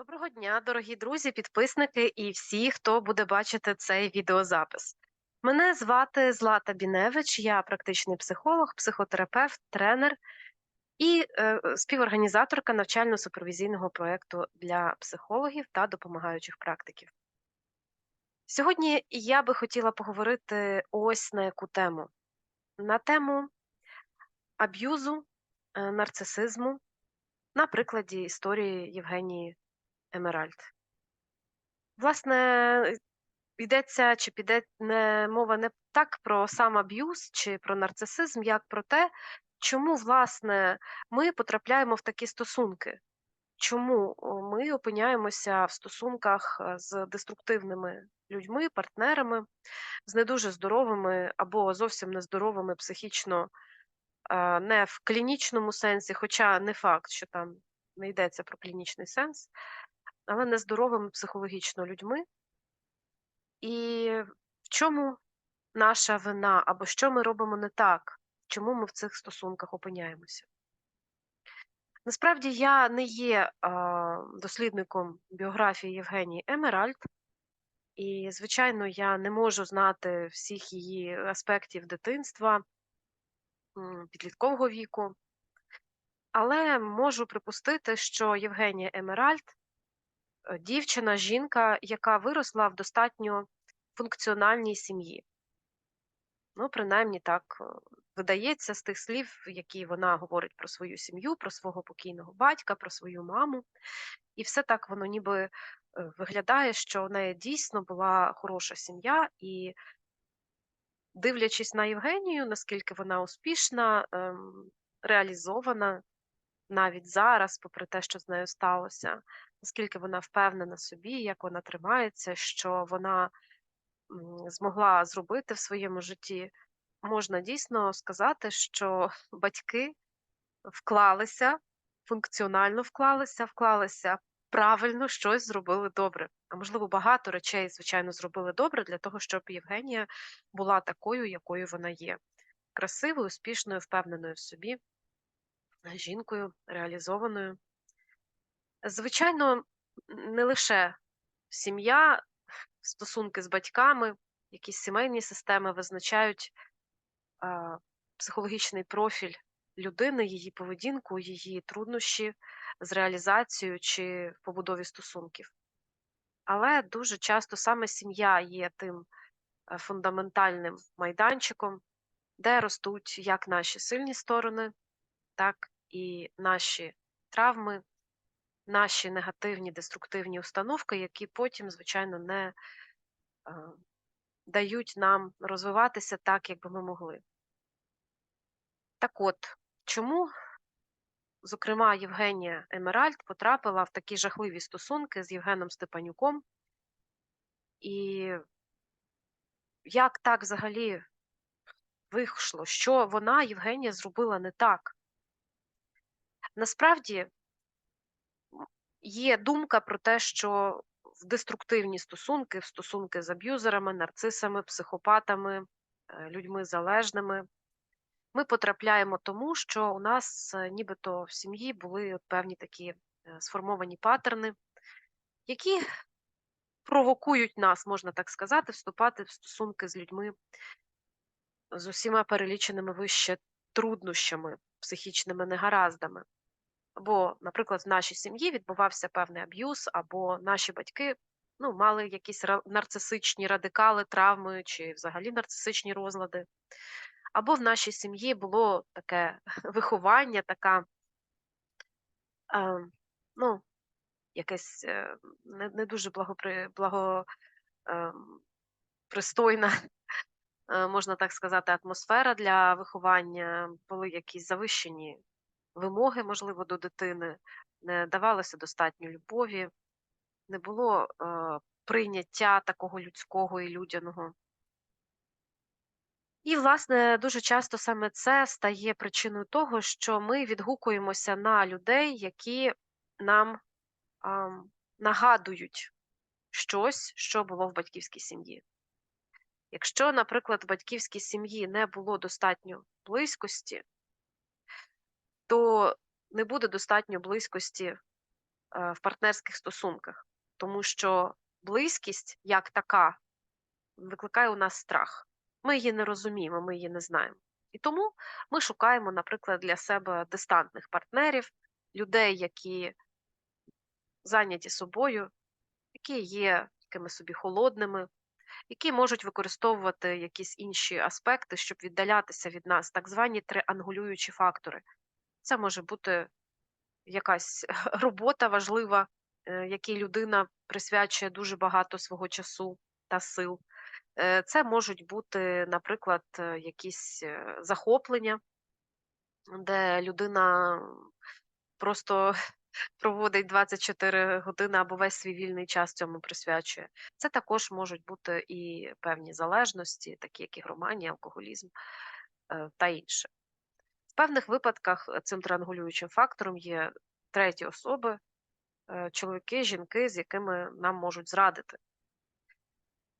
Доброго дня, дорогі друзі, підписники і всі, хто буде бачити цей відеозапис. Мене звати Злата Біневич, я практичний психолог, психотерапевт, тренер і е, співорганізаторка навчально-супервізійного проєкту для психологів та допомагаючих практиків. Сьогодні я би хотіла поговорити ось на яку тему: на тему аб'юзу, е, нарцисизму на прикладі історії Євгенії Емеральд. Власне, йдеться чи піде не мова не так про сам аб'юз чи про нарцисизм, як про те, чому власне ми потрапляємо в такі стосунки. Чому ми опиняємося в стосунках е, з деструктивними людьми, партнерами, з не дуже здоровими або зовсім нездоровими психічно, е, не в клінічному сенсі, хоча не факт, що там не йдеться про клінічний сенс, але нездоровими психологічно людьми. І в чому наша вина, або що ми робимо не так, чому ми в цих стосунках опиняємося? Насправді я не є дослідником біографії Євгенії Емеральд, і, звичайно, я не можу знати всіх її аспектів дитинства, підліткового віку, але можу припустити, що Євгенія Емеральд дівчина, жінка, яка виросла в достатньо функціональній сім'ї. Ну, принаймні так е, видається з тих слів, які вона говорить про свою сім'ю, про свого покійного батька, про свою маму. І все так воно ніби е, виглядає, що в неї дійсно була хороша сім'я, і, дивлячись на Євгенію, наскільки вона успішна, ем, реалізована навіть зараз, попри те, що з нею сталося, наскільки вона впевнена собі, як вона тримається, що вона змогла зробити в своєму житті, можна дійсно сказати, що батьки вклалися, функціонально вклалися, вклалися правильно щось зробили добре. А можливо, багато речей, звичайно, зробили добре для того, щоб Євгенія була такою, якою вона є. Красивою, успішною, впевненою в собі, жінкою, реалізованою. Звичайно, не лише сім'я, стосунки з батьками, якісь сімейні системи визначають психологічний профіль людини, її поведінку, її труднощі з реалізацією чи в побудові стосунків. Але дуже часто саме сім'я є тим е, фундаментальним майданчиком, де ростуть як наші сильні сторони, так і наші травми, наші негативні деструктивні установки, які потім, звичайно, не дають нам розвиватися так, як би ми могли. Так от, чому, зокрема, Євгенія Емеральд потрапила в такі жахливі стосунки з Євгеном Степанюком? І як так взагалі вийшло, що вона, Євгенія, зробила не так? Насправді Є думка про те, що в деструктивні стосунки, в стосунки з аб'юзерами, нарцисами, психопатами, е, людьми залежними, ми потрапляємо тому, що у нас е, нібито в сім'ї були певні такі е, сформовані паттерни, які провокують нас, можна так сказати, вступати в стосунки з людьми з усіма переліченими вище труднощами, психічними негараздами. Або, наприклад, в нашій сім'ї відбувався певний аб'юз, або наші батьки ну, мали якісь нарцисичні радикали, травми чи взагалі нарцисичні розлади. Або в нашій сім'ї було таке виховання, така, е, ну, якесь е, не не дуже благопри, благопристойна, ем, е, можна так сказати, атмосфера для виховання, були якісь завищені вимоги, можливо, до дитини, не давалося достатньо любові, не було е, прийняття такого людського і людяного. І, власне, дуже часто саме це стає причиною того, що ми відгукуємося на людей, які нам е, нагадують щось, що було в батьківській сім'ї. Якщо, наприклад, в батьківській сім'ї не було достатньо близькості, то не буде достатньо близькості е, в партнерських стосунках, тому що близькість як така викликає у нас страх. Ми її не розуміємо, ми її не знаємо. І тому ми шукаємо, наприклад, для себе дистантних партнерів, людей, які зайняті собою, які є такими собі холодними, які можуть використовувати якісь інші аспекти, щоб віддалятися від нас, так звані триангулюючі фактори. Це може бути якась робота важлива, е, якій людина присвячує дуже багато свого часу та сил. Е, Це можуть бути, наприклад, е, якісь захоплення, де людина просто проводить 24 години або весь свій вільний час цьому присвячує. Це також можуть бути і певні залежності, такі як ігроманія, алкоголізм та інше. Певних випадках е, цим триангулюючим фактором є треті особи, е, чоловіки, жінки, з якими нам можуть зрадити.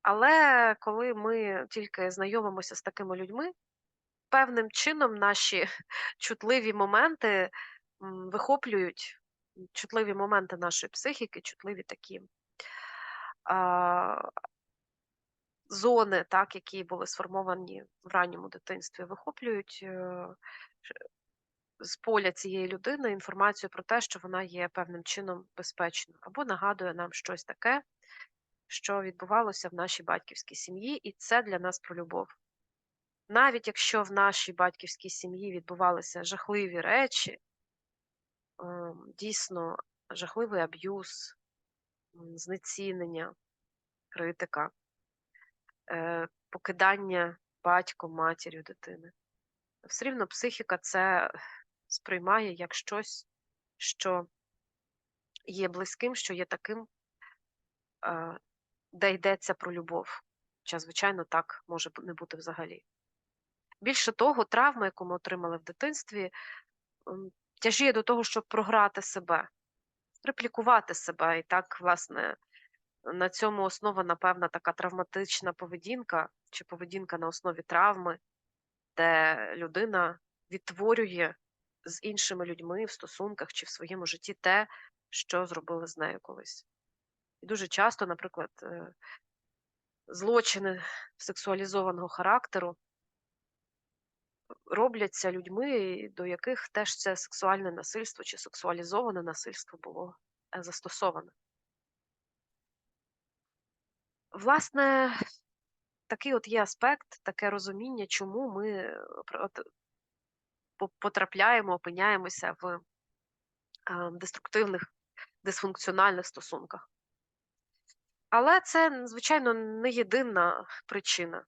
Але коли ми тільки знайомимося з такими людьми, певним чином наші чутливі моменти вихоплюють чутливі моменти нашої психіки, чутливі такі зони, так, які були сформовані в ранньому дитинстві, вихоплюють е, з поля цієї людини інформацію про те, що вона є певним чином безпечною, або нагадує нам щось таке, що відбувалося в нашій батьківській сім'ї, і це для нас про любов. Навіть якщо в нашій батьківській сім'ї відбувалися жахливі речі, ем, дійсно жахливий аб'юз, знецінення, критика, покидання батьком, матір'ю дитини. Все рівно психіка це сприймає як щось, що є близьким, що є таким, е, де йдеться про любов. Хоча, звичайно, так може не бути взагалі. Більше того, травма, яку ми отримали в дитинстві, тяжіє до того, щоб програти себе, реплікувати себе. І так, власне, на цьому основана певна така травматична поведінка чи поведінка на основі травми, де людина відтворює з іншими людьми в стосунках чи в своєму житті те, що зробили з нею колись. І дуже часто, наприклад, е, злочини сексуалізованого характеру робляться людьми, до яких теж це сексуальне насильство чи сексуалізоване насильство було е, застосоване. Власне, такий от є аспект, таке розуміння, чому ми е, от потрапляємо, опиняємося в е, деструктивних, дисфункціональних стосунках. Але це, звичайно, не єдина причина.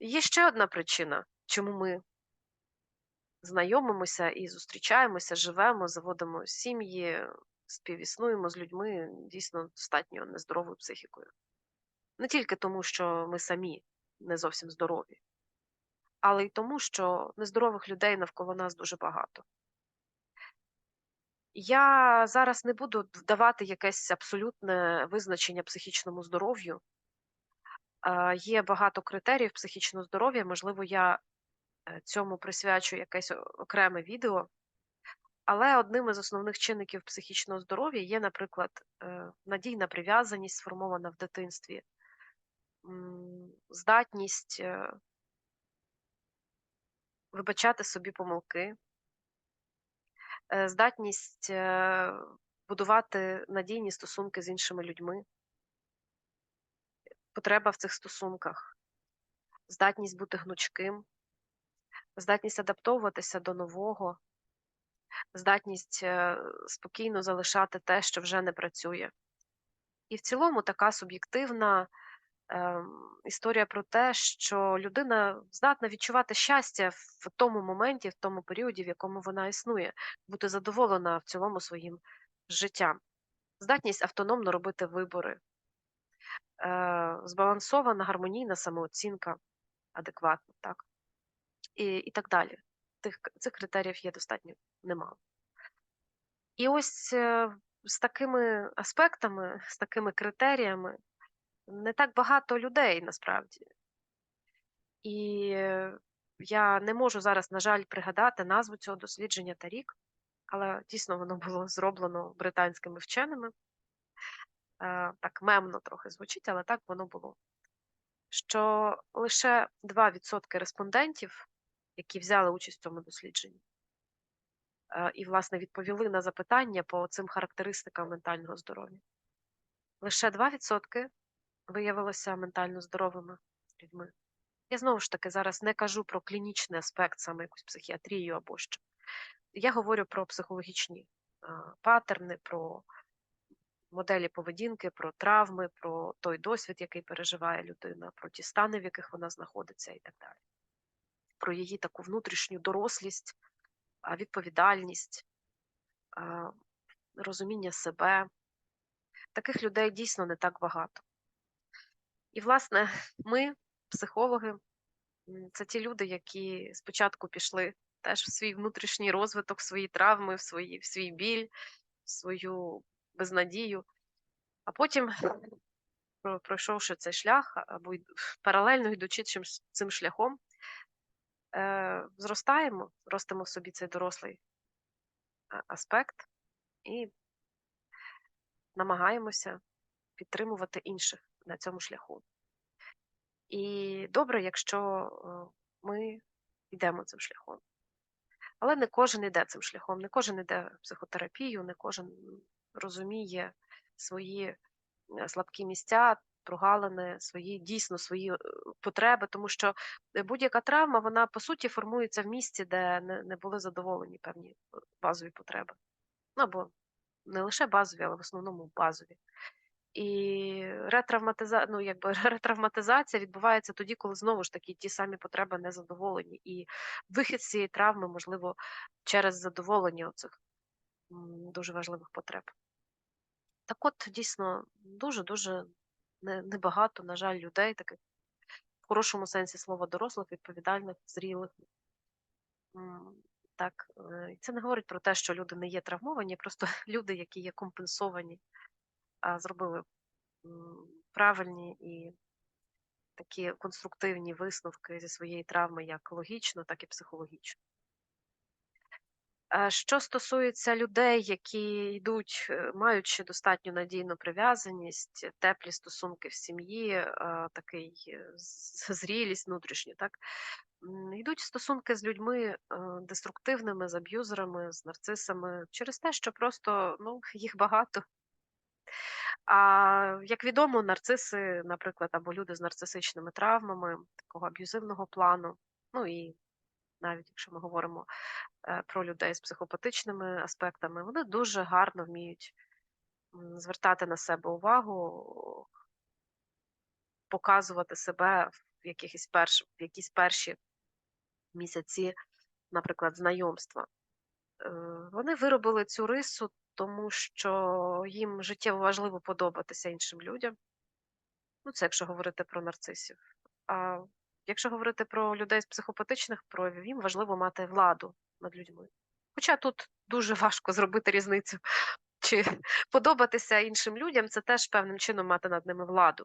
Є ще одна причина, чому ми знайомимося і зустрічаємося, живемо, заводимо сім'ї, співіснуємо з людьми дійсно достатньо нездоровою психікою. Не тільки тому, що ми самі не зовсім здорові, але й тому, що нездорових людей навколо нас дуже багато. Я зараз не буду давати якесь абсолютне визначення психічному здоров'ю. Е, Є багато критеріїв психічного здоров'я. Можливо, я е, цьому присвячу якесь окреме відео. Але одним із основних чинників психічного здоров'я є, наприклад, е, надійна прив'язаність, сформована в дитинстві, здатність е, вибачати собі помилки, е, здатність будувати надійні стосунки з іншими людьми, потреба в цих стосунках, здатність бути гнучким, здатність адаптовуватися до нового, здатність е, спокійно залишати те, що вже не працює. І в цілому така суб'єктивна ем, історія про те, що людина здатна відчувати щастя в тому моменті, в тому періоді, в якому вона існує, бути задоволена в цілому своїм життям, здатність автономно робити вибори, е, збалансована, гармонійна самооцінка, адекватна, так? І, і так далі. Тих, цих критеріїв є достатньо немало. І ось е, з такими аспектами, з такими критеріями не так багато людей насправді. І е, я не можу зараз, на жаль, пригадати назву цього дослідження та рік, але дійсно воно було зроблено британськими вченими. Е, так мемно трохи звучить, але так воно було. Що лише 2% респондентів, які взяли участь в цьому дослідженні, е, і, власне, відповіли на запитання по цим характеристикам ментального здоров'я. Лише 2% виявилося ментально здоровими людьми. Я знову ж таки зараз не кажу про клінічний аспект, саме якусь психіатрію або що. Я говорю про психологічні а, патерни, про моделі поведінки, про травми, про той досвід, який переживає людина, про ті стани, в яких вона знаходиться, і так далі. Про її таку внутрішню дорослість, відповідальність, розуміння себе. Таких людей дійсно не так багато. І, власне, ми, психологи, це ті люди, які спочатку пішли теж в свій внутрішній розвиток, в свої травми, в, свої, в свій біль, в свою безнадію, а потім, пройшовши цей шлях, або паралельно йдучи цим шляхом, е, зростаємо, ростимо в собі цей дорослий аспект і намагаємося підтримувати інших на цьому шляху. І добре, якщо е, ми йдемо цим шляхом. Але не кожен йде цим шляхом, не кожен йде в психотерапію, не кожен розуміє свої е, слабкі місця, прогалини, свої дійсно свої е, потреби, тому що е, будь-яка травма, вона по суті формується в місці, де не, не були задоволені певні е, базові потреби. Ну або не лише базові, але в основному базові. І ретравматиза... ну, якби ретравматизація відбувається тоді, коли знову ж таки ті самі потреби не задоволені. І вихід з цієї травми, можливо, через задоволення оцих дуже важливих потреб. Так от, дійсно, дуже-дуже небагато, на жаль, людей, таких в хорошому сенсі слова дорослих, відповідальних, зрілих. Так, е, це не говорить про те, що люди не є травмовані, просто люди, які є компенсовані, зробили правильні і такі конструктивні висновки зі своєї травми, як логічно, так і психологічно. Що стосується людей, які йдуть, е, маючи достатньо надійну прив'язаність, теплі стосунки в сім'ї, е, такий е, зрілість внутрішню, так йдуть стосунки з людьми е, деструктивними, з аб'юзерами, з нарцисами, через те, що просто ну, їх багато. А як відомо, нарциси, наприклад, або люди з нарцисичними травмами, такого аб'юзивного плану, ну і навіть якщо ми говоримо про людей з психопатичними аспектами, вони дуже гарно вміють звертати на себе увагу, показувати себе в якихось перш, в якісь перші місяці, наприклад, знайомства. Е, Вони виробили цю рису, тому що їм життєво важливо подобатися іншим людям. Ну, це якщо говорити про нарцисів. А якщо говорити про людей з психопатичних проявів, їм важливо мати владу над людьми. Хоча тут дуже важко зробити різницю, чи подобатися іншим людям це теж певним чином мати над ними владу.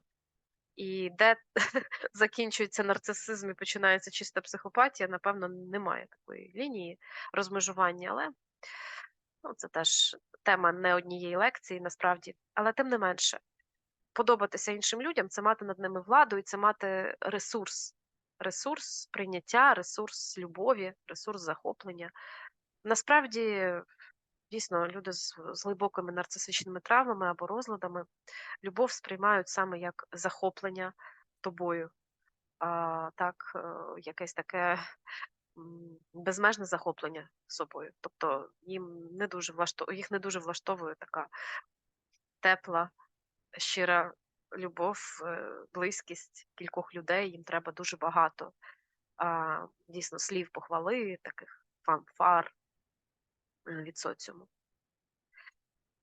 І де закінчується нарцисизм і починається чиста психопатія, напевно, немає такої лінії розмежування, але ну, це теж тема не однієї лекції, насправді. Але тим не менше, подобатися іншим людям це мати над ними владу і це мати ресурс. Ресурс прийняття, ресурс любові, ресурс захоплення. Насправді, дійсно, люди з, з глибокими нарцисичними травмами або розладами любов сприймають саме як захоплення тобою, а, так, е, якесь таке безмежне захоплення собою. Тобто їм не дуже влаштовує, їх не дуже влаштовує така тепла, щира любов, е, близькість кількох людей. Їм треба дуже багато а, дійсно слів похвали, таких фанфар від соціуму.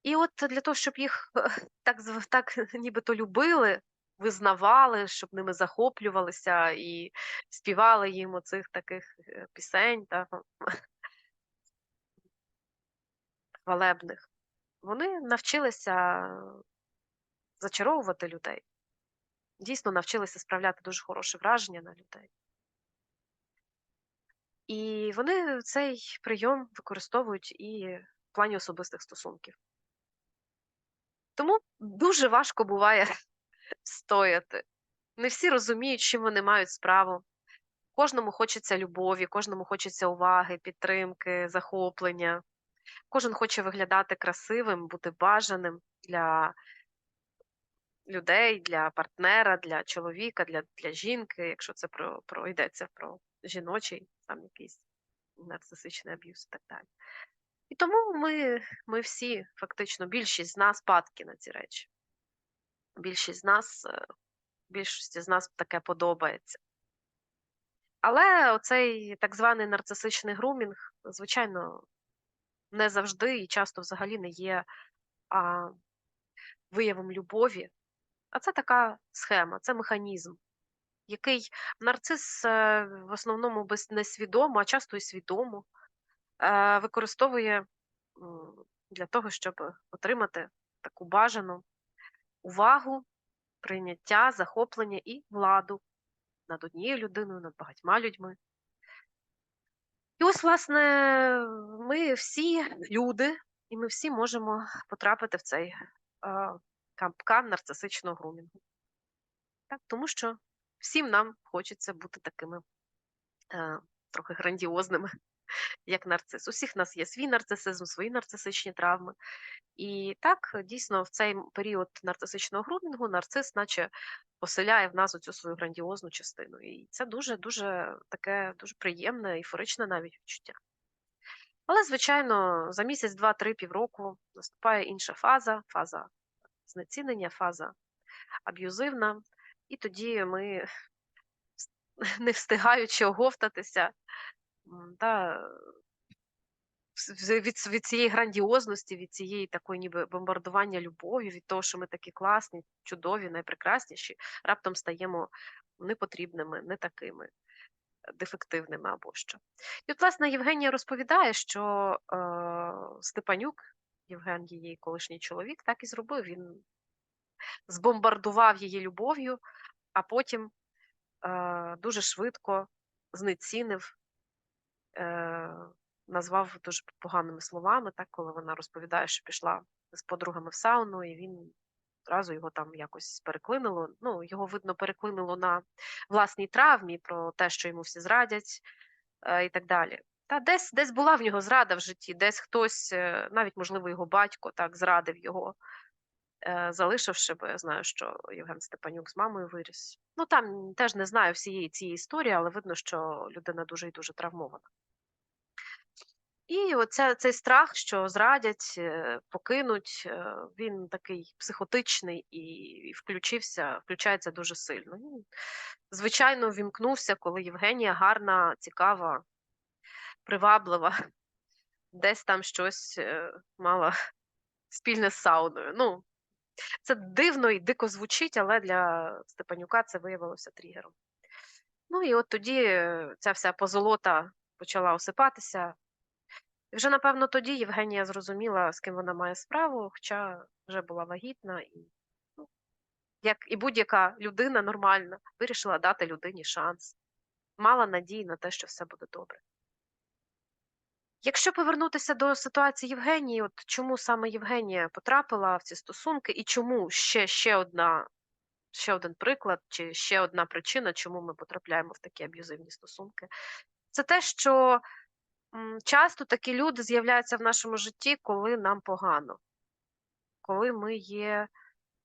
І от для того, щоб їх так, так нібито любили, визнавали, щоб ними захоплювалися і співали їм оцих таких е, пісень та хвалебних, вони навчилися зачаровувати людей, дійсно навчилися справляти дуже хороше враження на людей. І вони цей прийом використовують і в плані особистих стосунків. Тому дуже важко буває стояти. Не всі розуміють, чим вони мають справу. Кожному хочеться любові, кожному хочеться уваги, підтримки, захоплення. Кожен хоче виглядати красивим, бути бажаним для людей, для партнера, для чоловіка, для, для жінки, якщо це про, про йдеться про жіночий там якийсь нарцисичний аб'юз і так далі. І тому ми, ми всі, фактично, більшість з нас падки на ці речі. Більшість з нас, е, більшості з нас таке подобається. Але оцей так званий нарцисичний грумінг, звичайно, не завжди і часто взагалі не є а, виявом любові. А це така схема, це механізм, який нарцис е, в основному без несвідомо, а часто і свідомо е, використовує для того, щоб отримати таку бажану увагу, прийняття, захоплення і владу над однією людиною, над багатьма людьми. І ось, власне, ми всі люди, і ми всі можемо потрапити в цей е, капкан нарцисичного грумінгу. Так, тому що всім нам хочеться бути такими е, трохи грандіозними, як нарцис. У всіх нас є свій нарцисизм, свої нарцисичні травми. І так, дійсно, в цей період нарцисичного грумінгу нарцис, наче поселяє в нас оцю свою грандіозну частину. І це дуже дуже таке дуже приємне, ейфоричне навіть відчуття. Але, звичайно, за місяць, два, три, півроку наступає інша фаза, фаза знецінення, фаза аб'юзивна, і тоді ми, не встигаючи оговтатися, та від, від цієї грандіозності, від цієї такої ніби бомбардування любов'ю, від того, що ми такі класні, чудові, найпрекрасніші, раптом стаємо непотрібними, не такими, е, дефективними або що. І от, власне, Євгенія розповідає, що е, Степанюк, Євген, її колишній чоловік, так і зробив. Він збомбардував її любов'ю, а потім е, дуже швидко знецінив, е, назвав дуже поганими словами, так, коли вона розповідає, що пішла з подругами в сауну, і він одразу його там якось переклинило. Ну, його, видно, переклинило на власній травмі про те, що йому всі зрадять е, і так далі. Та десь, десь була в нього зрада в житті, десь хтось, е, навіть, можливо, його батько так зрадив його е, залишивши, бо я знаю, що Євген Степанюк з мамою виріс. Ну там теж не знаю всієї цієї історії, але видно, що людина дуже і дуже травмована. І оця, цей страх, що зрадять, е, покинуть, він такий психотичний і, включився, включається дуже сильно. Він, звичайно, вімкнувся, коли Євгенія гарна, цікава, приваблива, десь там щось е, мала спільне з сауною. Ну, це дивно і дико звучить, але для Степанюка це виявилося тригером. Ну і от тоді е, ця вся позолота почала осипатися. І вже, напевно, тоді Євгенія зрозуміла, з ким вона має справу, хоча вже була вагітна, і, ну, як і будь-яка людина нормальна, вирішила дати людині шанс, мала надії на те, що все буде добре. Якщо повернутися до ситуації Євгенії, от чому саме Євгенія потрапила в ці стосунки, і чому ще, ще одна, ще один приклад, чи ще одна причина, чому ми потрапляємо в такі аб'юзивні стосунки, це те, що часто такі люди з'являються в нашому житті, коли нам погано, коли ми є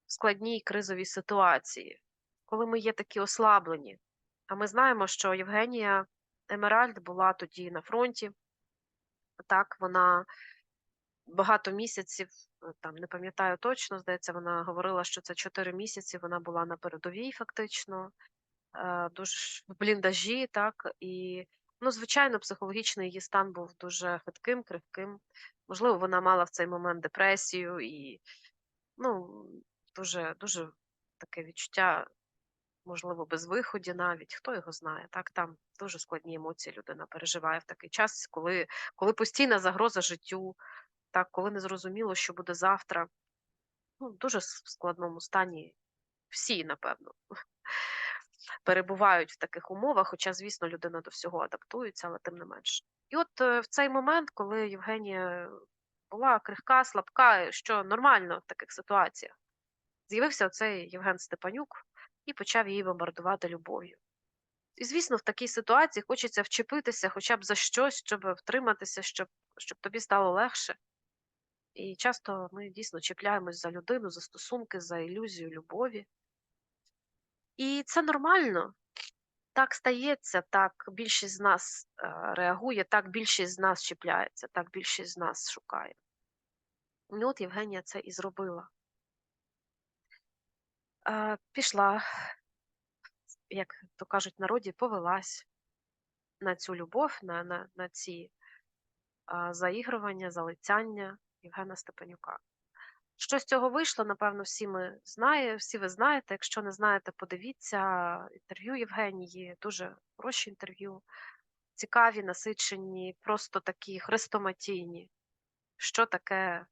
в складній кризовій ситуації, коли ми є такі ослаблені. А ми знаємо, що Євгенія Емеральд була тоді на фронті. Так, вона багато місяців, е, там не пам'ятаю точно, здається, вона говорила, що це 4 місяці. Вона була на передовій, фактично, е, дуже в бліндажі, так і ну, звичайно, психологічний її стан був дуже хитким, крихким. Можливо, вона мала в цей момент депресію і ну, дуже, дуже таке відчуття, можливо, безвиході навіть, хто його знає. Так, там дуже складні емоції людина переживає в такий час, коли, коли постійна загроза життю, так, коли не зрозуміло, що буде завтра. Ну, дуже складному стані всі, напевно. перебувають в таких умовах, хоча, звісно, людина до всього адаптується, але тим не менше. І от е, в цей момент, коли Євгенія була крихка, слабка, що нормально в таких ситуаціях, з'явився оцей Євген Степанюк і почав її бомбардувати любов'ю. І, звісно, в такій ситуації хочеться вчепитися хоча б за щось, щоб втриматися, щоб, щоб тобі стало легше. І часто ми дійсно чіпляємось за людину, за стосунки, за ілюзію любові. І це нормально. Так стається, так більшість з нас е, реагує, так більшість з нас чіпляється, так більшість з нас шукає. І от Євгенія це і зробила. Пішла, як то кажуть в народі, повелась на цю любов, на, на, на ці заігрування, залицяння Євгена Степанюка. Що з цього вийшло, напевно, всі ми знає, всі ви знаєте. Якщо не знаєте, подивіться інтерв'ю Євгенії, дуже хороші інтерв'ю, цікаві, насичені, просто такі хрестоматійні. Що таке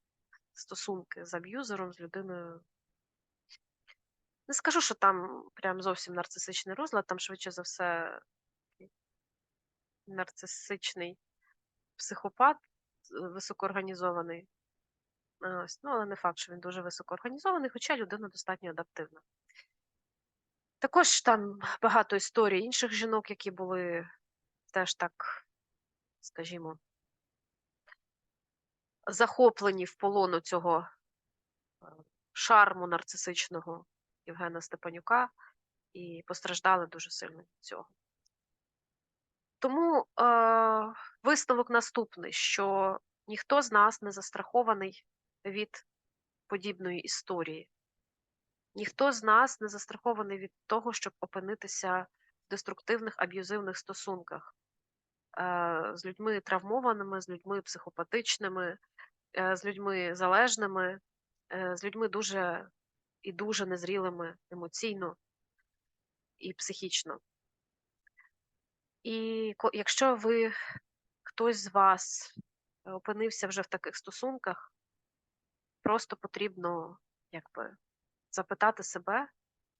стосунки з аб'юзером, з людиною? Не скажу, що там прям зовсім нарцисичний розлад, там швидше за все нарцисичний психопат е, високоорганізований. Ось, ну, але не факт, що він дуже високоорганізований, хоча людина достатньо адаптивна. Також там багато історій інших жінок, які були теж так, скажімо, захоплені в полону цього е, шарму нарцисичного Євгена Степанюка і постраждали дуже сильно від цього. Тому е, висновок наступний: що ніхто з нас не застрахований від подібної історії. Ніхто з нас не застрахований від того, щоб опинитися в деструктивних аб'юзивних стосунках е, з людьми травмованими, з людьми психопатичними, е, з людьми залежними, е, з людьми дуже і дуже незрілими емоційно і психічно. І якщо ви хтось з вас е, опинився вже в таких стосунках, просто потрібно якби запитати себе,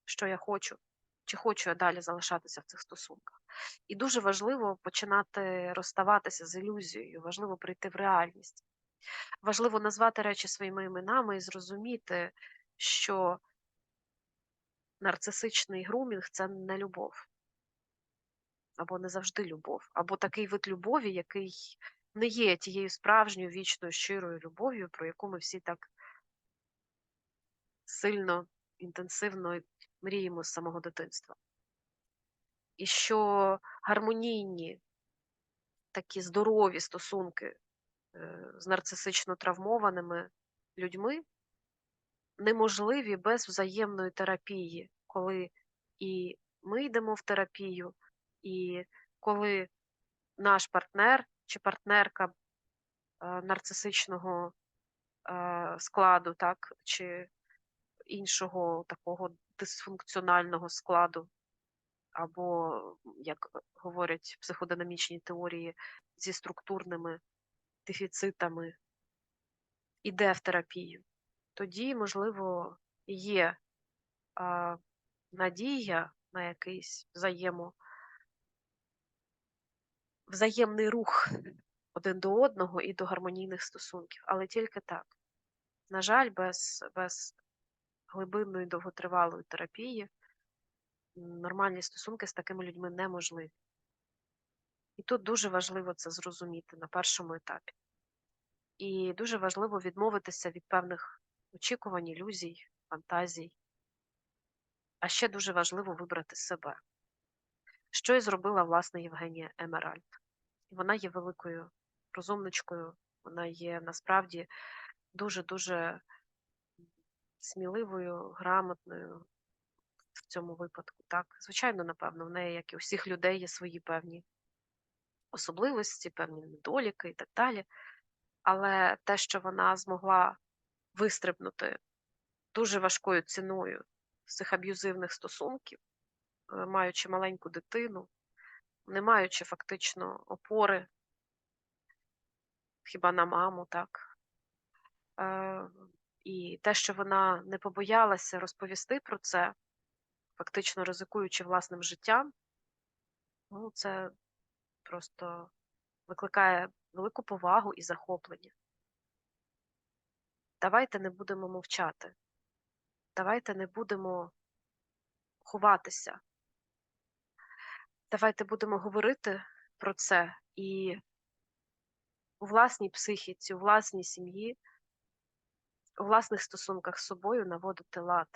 що я хочу, чи хочу я далі залишатися в цих стосунках. І дуже важливо починати розставатися з ілюзією, важливо прийти в реальність. Важливо назвати речі своїми іменами і зрозуміти, що нарцисичний грумінг це не любов, або не завжди любов, або такий вид любові, який не є тією справжньою вічною щирою любов'ю, про яку ми всі так сильно, інтенсивно мріємо з самого дитинства. І що гармонійні, такі здорові стосунки е, з нарцисично травмованими людьми неможливі без взаємної терапії, коли і ми йдемо в терапію, і коли наш партнер чи партнерка е, нарцисичного е, складу, так, чи іншого такого дисфункціонального складу, або, як говорять психодинамічні теорії, зі структурними дефіцитами, іде в терапію, тоді, можливо, є а, надія на якийсь взаємо, взаємний рух один до одного і до гармонійних стосунків, але тільки так. На жаль, без, без глибинної довготривалої терапії нормальні стосунки з такими людьми неможливі. І тут дуже важливо це зрозуміти на першому етапі. І дуже важливо відмовитися від певних очікувань, ілюзій, фантазій. А ще дуже важливо вибрати себе, що і зробила власне Євгенія Емеральд. Вона є великою розумничкою, вона є насправді дуже-дуже сміливою, грамотною в цьому випадку. Так, звичайно, напевно, в неї, як і у всіх людей, є свої певні особливості, певні недоліки і так далі. Але те, що вона змогла вистрибнути дуже важкою ціною з цих аб'юзивних стосунків, е, маючи маленьку дитину, не маючи фактично опори, хіба на маму, так. Е, І те, що вона не побоялася розповісти про це, фактично ризикуючи власним життям, ну, це просто викликає велику повагу і захоплення. Давайте не будемо мовчати. Давайте не будемо ховатися. Давайте будемо говорити про це і у власній психіці, у власній сім'ї, у власних стосунках з собою наводити лад.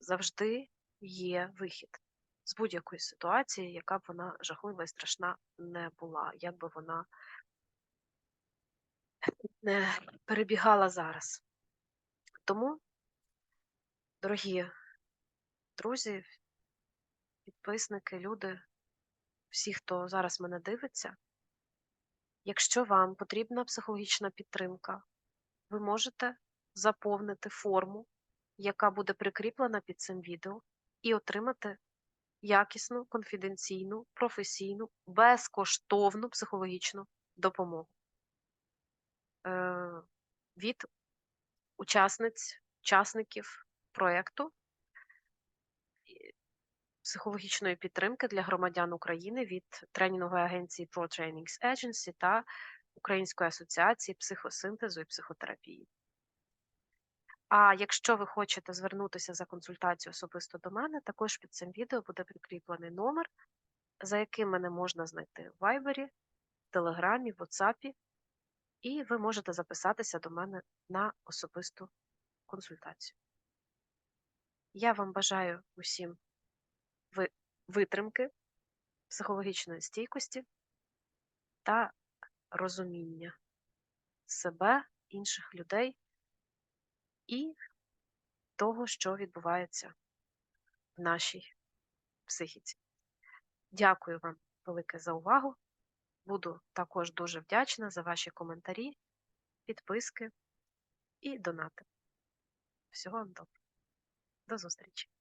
Завжди є вихід з будь-якої ситуації, яка б вона жахлива і страшна не була, як би вона перебігала зараз. Тому, дорогі друзі, підписники, люди, всі, хто зараз мене дивиться, якщо вам потрібна психологічна підтримка, ви можете заповнити форму, яка буде прикріплена під цим відео, і отримати якісну, конфіденційну, професійну, безкоштовну психологічну допомогу від учасниць, учасників проєкту психологічної підтримки для громадян України від тренінгової агенції Pro Trainings Agency та Української асоціації психосинтезу і психотерапії. А якщо ви хочете звернутися за консультацією особисто до мене, також під цим відео буде прикріплений номер, за яким мене можна знайти в Viber, Телеграмі, WhatsApp, і ви можете записатися до мене на особисту консультацію. Я вам бажаю усім витримки, психологічної стійкості та розуміння себе, інших людей і того, що відбувається в нашій психіці. Дякую вам велике за увагу. Буду також дуже вдячна за ваші коментарі, підписки і донати. Всього вам доброго. До зустрічі!